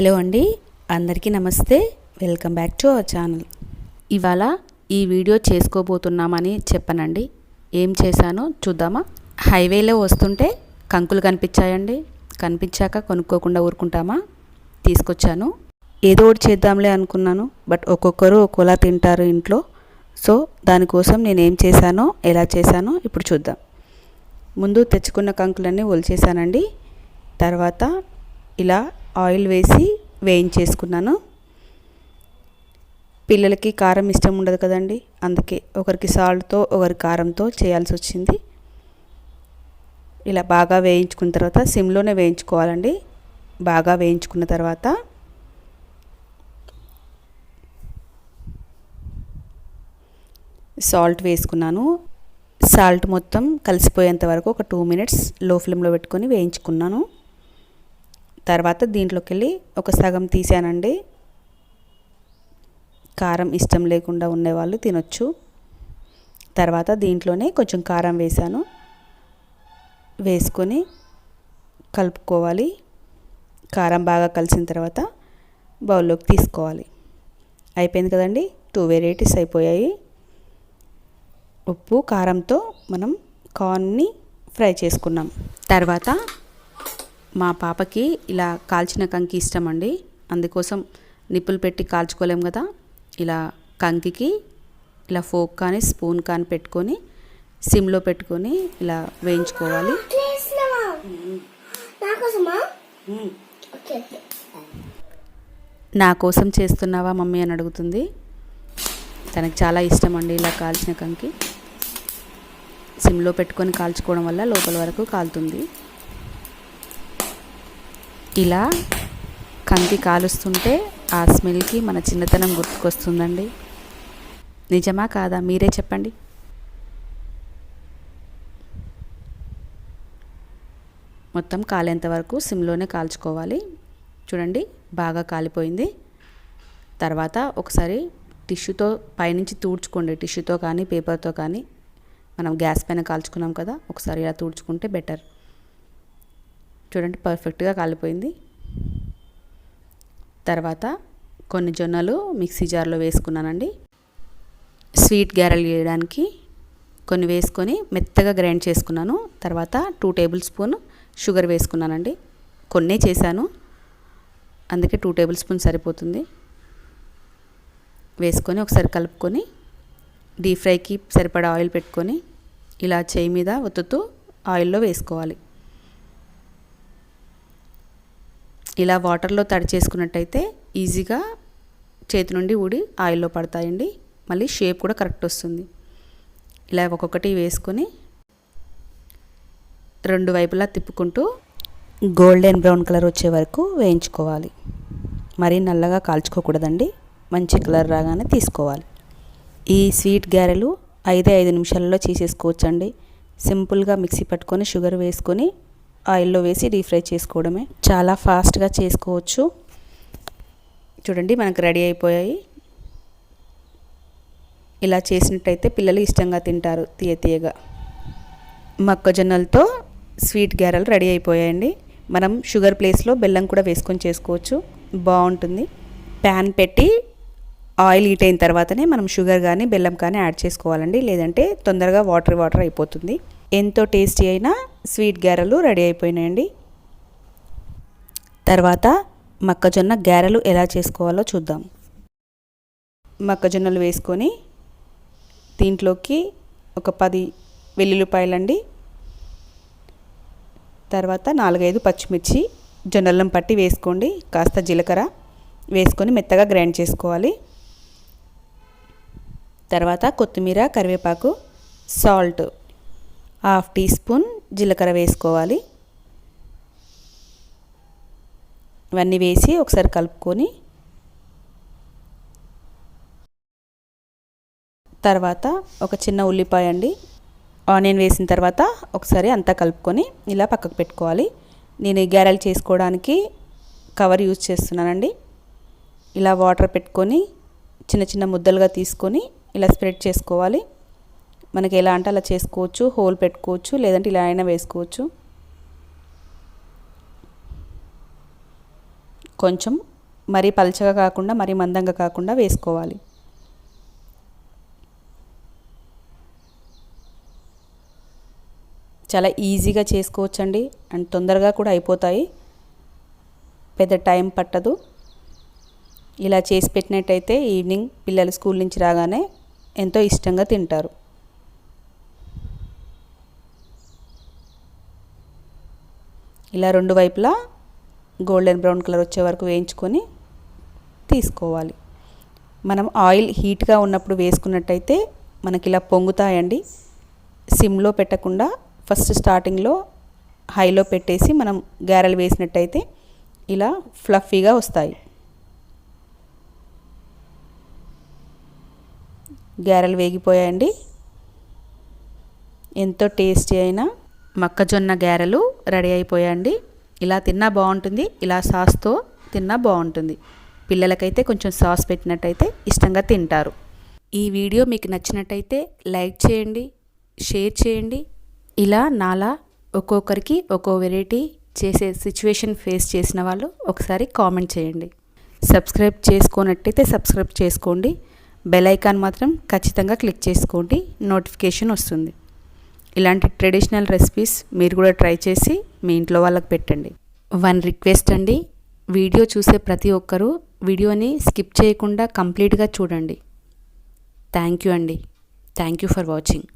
Hello అండి. అందరికీ నమస్తే. Welcome back to our channel. ఇవాళ ఈ వీడియో చేసుకోబోతున్నామని చెప్పనండి. ఏం చేశానో చూద్దామా? హైవేలో వస్తుంటే కంకులు కనిపించాయండి. కనిపించాక కొనుక్కోకుండా ఊరుకుంటామా? తీసుకొచ్చాను. ఏదో ఒకటి చేద్దాంలే అనుకున్నాను. బట్ ఒక్కొక్కరు ఒక్కోలా తింటారు ఇంట్లో. సో దానికోసం నేను ఏం చేశానో ఎలా చేశానో ఇప్పుడు చూద్దాం. ముందు తెచ్చుకున్న కంకులన్నీ ఒలిచేసానండి తర్వాత ఇలా ఆయిల్ వేసి వేయించేసుకున్నాను. పిల్లలకి కారం ఇష్టం ఉండదు కదండి. అందుకే ఒకరికి సాల్ట్తో ఒకరి కారంతో చేయాల్సి వచ్చింది. ఇలా బాగా వేయించుకున్న తర్వాత సిమ్లోనే వేయించుకోవాలండి. బాగా వేయించుకున్న తర్వాత సాల్ట్ వేసుకున్నాను. సాల్ట్ మొత్తం కలిసిపోయేంత వరకు ఒక టూ మినిట్స్లో ఫ్లేమ్లో పెట్టుకొని వేయించుకున్నాను. తర్వాత దీంట్లోకి వెళ్ళి ఒక సగం తీసానండి. కారం ఇష్టం లేకుండా ఉండేవాళ్ళు తినొచ్చు. తర్వాత దీంట్లోనే కొంచెం కారం వేసాను. వేసుకొని కలుపుకోవాలి. కారం బాగా కలిసిన తర్వాత బౌల్లోకి తీసుకోవాలి. అయిపోయింది కదండి? టూ వెరైటీస్ అయిపోయాయి. ఉప్పు కారంతో మనం కార్న్ని ఫ్రై చేసుకున్నాం. తర్వాత మా పాపకి ఇలా కాల్చిన కంకి ఇష్టం అండి అందుకోసం నిప్పులు పెట్టి కాల్చుకోలేం కదా. ఇలా కంకికి ఇలా ఫోక్ కానీ స్పూన్ కానీ పెట్టుకొని సిమ్లో పెట్టుకొని ఇలా వేయించుకోవాలి. నా కోసం చేస్తున్నావా మమ్మీ అని అడుగుతుంది. తనకు చాలా ఇష్టం అండి ఇలా కాల్చిన కంకి. సిమ్లో పెట్టుకొని కాల్చుకోవడం వల్ల లోపల వరకు కాలుతుంది. ఇలా కంకి కాలుస్తుంటే ఆ స్మెల్కి మన చిన్నతనం గుర్తుకొస్తుందండి. నిజమా కాదా? మీరే చెప్పండి. మొత్తం కాలేంత వరకు సిమ్లోనే కాల్చుకోవాలి. చూడండి బాగా కాలిపోయింది. తర్వాత ఒకసారి టిష్యూతో పైనుంచి తూడ్చుకోండి. టిష్యూతో కానీ పేపర్తో కానీ. మనం గ్యాస్ పైన కాల్చుకున్నాం కదా ఒకసారి ఇలా తూడ్చుకుంటే బెటర్. చూడండి పర్ఫెక్ట్గా కాలిపోయింది. తర్వాత కొన్ని జొన్నలు మిక్సీ జార్లో వేసుకున్నానండి. స్వీట్ గ్యారెలు చేయడానికి కొన్ని వేసుకొని మెత్తగా గ్రైండ్ చేసుకున్నాను. తర్వాత టూ టేబుల్ స్పూన్ షుగర్ వేసుకున్నానండి. కొన్నే చేశాను. అందుకే టూ టేబుల్ స్పూన్ సరిపోతుంది. వేసుకొని ఒకసారి కలుపుకొని డీప్ ఫ్రైకి సరిపడా ఆయిల్ పెట్టుకొని ఇలా చేయి మీద ఒత్తుతూ ఆయిల్లో వేసుకోవాలి. ఇలా వాటర్లో తడి చేసుకున్నట్టయితే ఈజీగా చేతి నుండి ఊడి ఆయిల్లో పడతాయండి. మళ్ళీ షేప్ కూడా కరెక్ట్ వస్తుంది. ఇలా ఒక్కొక్కటి వేసుకొని రెండు వైపులా తిప్పుకుంటూ గోల్డెన్ బ్రౌన్ కలర్ వచ్చే వరకు వేయించుకోవాలి. మరీ నల్లగా కాల్చుకోకూడదండి. మంచి కలర్ రాగానే తీసుకోవాలి. ఈ స్వీట్ గారెలు ఐదే ఐదు నిమిషాలలో చేసేసుకోవచ్చండి. సింపుల్గా మిక్సీ పట్టుకొని షుగర్ వేసుకొని ఆయిల్లో వేసి డీప్ ఫ్రై చేసుకోవడమే. చాలా ఫాస్ట్గా చేసుకోవచ్చు. చూడండి మనకు రెడీ అయిపోయాయి. ఇలా చేసినట్టయితే పిల్లలు ఇష్టంగా తింటారు తీయ తీయగా. మొక్కజొన్నలతో స్వీట్ గారెలు రెడీ అయిపోయాయండి. మనం షుగర్ ప్లేస్లో బెల్లం కూడా వేసుకొని చేసుకోవచ్చు. బాగుంటుంది. ప్యాన్ పెట్టి ఆయిల్ హీట్ అయిన తర్వాతనే మనం షుగర్ కానీ బెల్లం కానీ యాడ్ చేసుకోవాలండి. లేదంటే తొందరగా వాటర్ వాటర్ అయిపోతుంది. ఎంతో టేస్టీ అయినా స్వీట్ గారెలు రెడీ అయిపోయినాయండి. తర్వాత మొక్కజొన్న గారెలు ఎలా చేసుకోవాలో చూద్దాం. మొక్కజొన్నలు వేసుకొని దీంట్లోకి ఒక పది వెల్లుల్లిపాయలండి. తర్వాత నాలుగైదు పచ్చిమిర్చి జొన్నలం పట్టి వేసుకోండి. కాస్త జీలకర్ర వేసుకొని మెత్తగా గ్రైండ్ చేసుకోవాలి. తర్వాత కొత్తిమీర కరివేపాకు సాల్ట్ హాఫ్ టీ స్పూన్ జీలకర్ర వేసుకోవాలి. ఇవన్నీ వేసి ఒకసారి కలుపుకొని తర్వాత ఒక చిన్న ఉల్లిపాయ అండి. ఆనియన్ వేసిన తర్వాత ఒకసారి అంతా కలుపుకొని ఇలా పక్కకు పెట్టుకోవాలి. నేను ఈ గారెలు చేసుకోవడానికి కవర్ యూజ్ చేస్తున్నానండి. ఇలా వాటర్ పెట్టుకొని చిన్న చిన్న ముద్దలుగా తీసుకొని ఇలా స్ప్రెడ్ చేసుకోవాలి. మనకి ఎలా అంటే అలా చేసుకోవచ్చు హోల్ పెట్టుకోవచ్చు లేదంటే ఇలా అయినా వేసుకోవచ్చు. కొంచెం మరీ పలచగా కాకుండా మరీ మందంగా కాకుండా వేసుకోవాలి. చాలా ఈజీగా చేసుకోవచ్చండి. అండ్ తొందరగా కూడా అయిపోతాయి. పెద్ద టైం పట్టదు. ఇలా చేసి పెట్టినట్టయితే ఈవినింగ్ పిల్లలు స్కూల్ నుంచి రాగానే ఎంతో ఇష్టంగా తింటారు. ఇలా రెండు వైపులా గోల్డెన్ బ్రౌన్ కలర్ వచ్చే వరకు వేయించుకొని తీసుకోవాలి. మనం ఆయిల్ హీట్గా ఉన్నప్పుడు వేసుకున్నట్టయితే మనకి ఇలా పొంగుతాయండి. సిమ్లో పెట్టకుండా ఫస్ట్ స్టార్టింగ్లో హైలో పెట్టేసి మనం గారెలు వేసినట్టయితే ఇలా ఫ్లఫీగా వస్తాయి. గారెలు వేగిపోయాయండి. ఎంతో టేస్టీ అయిన మొక్కజొన్న గారెలు రెడీ అయిపోయాండి ఇలా తిన్నా బాగుంటుంది ఇలా సాస్తో తిన్నా బాగుంటుంది. పిల్లలకైతే కొంచెం సాస్ పెట్టినట్టయితే ఇష్టంగా తింటారు. ఈ వీడియో మీకు నచ్చినట్టయితే లైక్ చేయండి షేర్ చేయండి. ఇలా నాలా ఒక్కొక్కరికి ఒక్కో వెరైటీ చేసే సిచ్యువేషన్ ఫేస్ చేసిన వాళ్ళు ఒకసారి కామెంట్ చేయండి. సబ్స్క్రైబ్ చేసుకోనట్టయితే సబ్స్క్రైబ్ చేసుకోండి. బెల్ ఐకాన్ మాత్రం ఖచ్చితంగా క్లిక్ చేసుకోండి. నోటిఫికేషన్ వస్తుంది. ఇలాంటి ట్రెడిషనల్ రెసిపీస్ మీరు కూడా ట్రై చేసి మీ ఇంట్లో వాళ్ళకి పెట్టండి. వన్ రిక్వెస్ట్ అండి వీడియో చూసే ప్రతి ఒక్కరూ వీడియోని స్కిప్ చేయకుండా కంప్లీట్గా చూడండి. థ్యాంక్ యూ అండి. Thank you for watching.